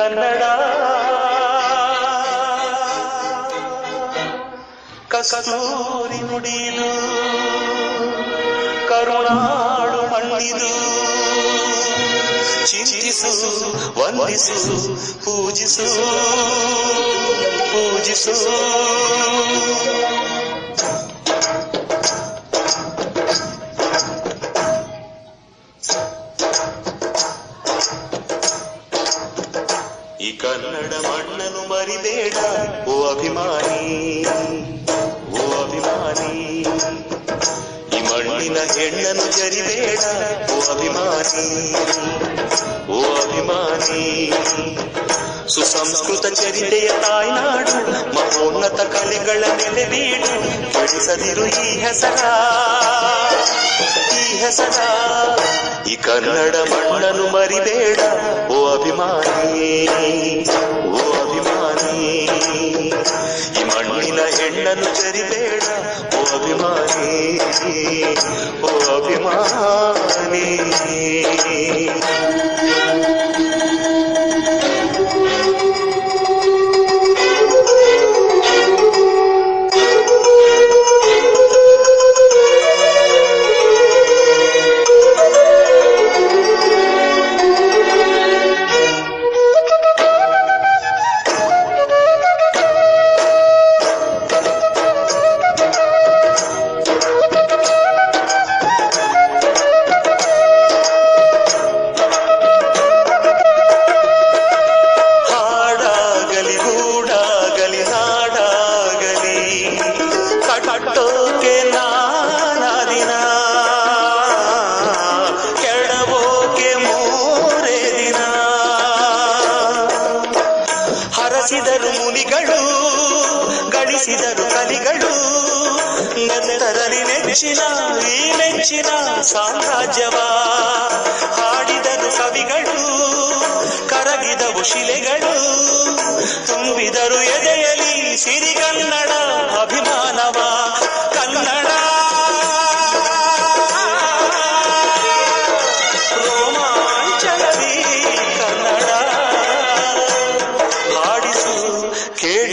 ಕನ್ನಡ. ಕಸೂರಿ ನುಡಿದು ಕರುಣಾಡು ಮಣ್ಣಿದು ಚಿಂತಿಸು ವಂದಿಸು ಪೂಜಿಸು ಪೂಜಿಸು. ಕನ್ನಡ ಮಣ್ಣನು ಮರಿಬೇಡ. ಓ ಅಭಿಮಾನಿ ಓ ಅಭಿಮಾನಿ. ಈ ಮಣ್ಣಿನ ಹೆಣ್ಣನ್ನು ಜರಿಬೇಡ. ಓ ಅಭಿಮಾನಿ ಓ ಅಭಿಮಾನಿ. ಸುಸಂಸ್ಕೃತ ಚರಿತೆಯ ತಾಯ್ನಾಡು, ಮಹೋನ್ನತ ಕಲೆಗಳ ನೆಲೆ ಬೀಡು, ಬಳಸದಿರು ಈ ಹೆಸರ. ಈ ಹೆಸರ. ಈ ಕನ್ನಡ ಮಣ್ಣನು ಮರಿಬೇಡ. ಓ ಅಭಿಮಾನಿ. ಹೆಣ್ಣನ್ನು ಚರಿಬೇಡ ಓ ಅಭಿಮಾನಿ ಓ ಅಭಿಮಾನಿ ಗಳಿಸಿದರು ಕಲಿಗಳು ನೆತ್ತರಲಿ ನೆಚ್ಚಿನ ಈ ನೆಚ್ಚಿನ ಸಾಮ್ರಾಜ್ಯವ. ಹಾಡಿದರು ಕವಿಗಳು, ಕರಗಿದವು ಶಿಲೆಗಳು, ತುಂಬಿದರು ಎದೆಯಲಿ ಸಿರಿಗನ್ನಡ ಅಭಿಮಾನವ. ಕನ್ನಡ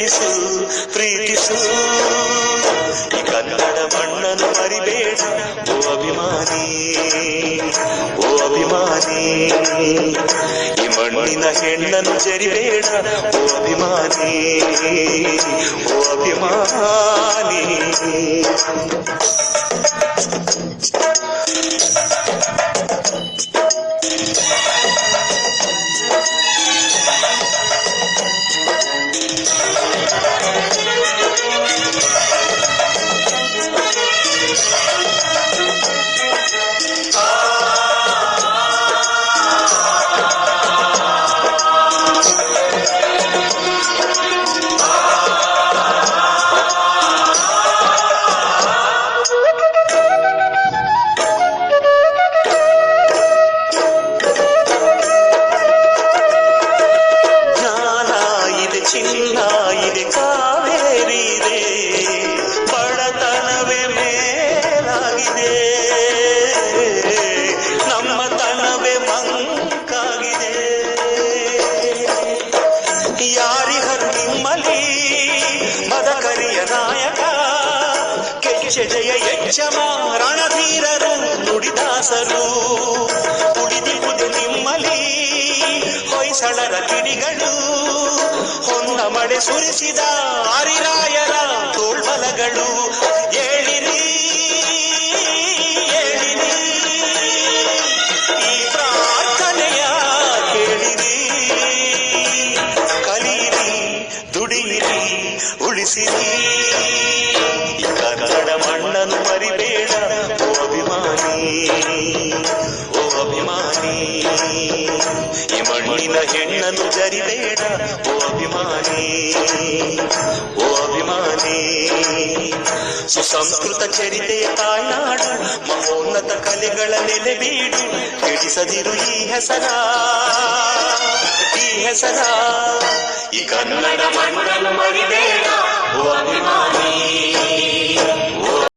ಕೇಳಿಸು ಪ್ರೀತಿಸು ಈ ಕನ್ನಡ ಮಣ್ಣನ್ನು ಮರಿಬೇಡ ಓ ಅಭಿಮಾನಿ ಓ ಅಭಿಮಾನಿ ಈ ಮಣ್ಣಿನ ಹೆಣ್ಣನ್ನು ಜರಿಬೇಡ ಓ ಅಭಿಮಾನಿ ಓ ಅಭಿಮಾನಿ ನಮ್ಮ ತನವೇ ಮಂಕಾಗಿದೆ. ಯಾರಿಗರು ನಿಮ್ಮಲ್ಲಿ ಮದಕರಿಯ ನಾಯಕ ಕೆಚ್ಚ ಜಯ ಯಜ್ಜಮ ರಣಧೀರರು ನುಡಿದಾಸರು ಉಳಿದಿರುವುದು ನಿಮ್ಮಲಿ ಹೊಯ್ಸಳರ ಕಿಡಿಗಳು ಹೊನ್ನ ಮಡೆ ಸುರಿಸಿದ ಹರಿರಾಯರ ತೋಳ್ಬಲಗಳು ಉಳಿಸಿರಿ ಈ ಕನ್ನಡ ಮಣ್ಣನ್ನು ಮರಿಬೇಡ. ಓ ಅಭಿಮಾನಿ. ಓ ಅಭಿಮಾನಿ. ಈ ಮಣ್ಣಿನ ಹೆಣ್ಣನ್ನು ಜರಿಬೇಡ. ಓ ಅಭಿಮಾನಿ. ಓ ಅಭಿಮಾನಿ. ಸುಸಂಸ್ಕೃತ ಚರಿತೆಯ ತಾಯ್ನಾಡ. ಮಹೋನ್ನತ ಕಲೆಗಳ ನೆಲೆ ಬೀಡು. ಕೆಡಿಸದಿರು ಈ ಹೆಸರ. ಈ ಹೆಸರ. ಈ ಕನ್ನಡ ಮಣ್ಣನ್ನು ಮರಿಬೇಡ. ಅಭಿಮಾನಿ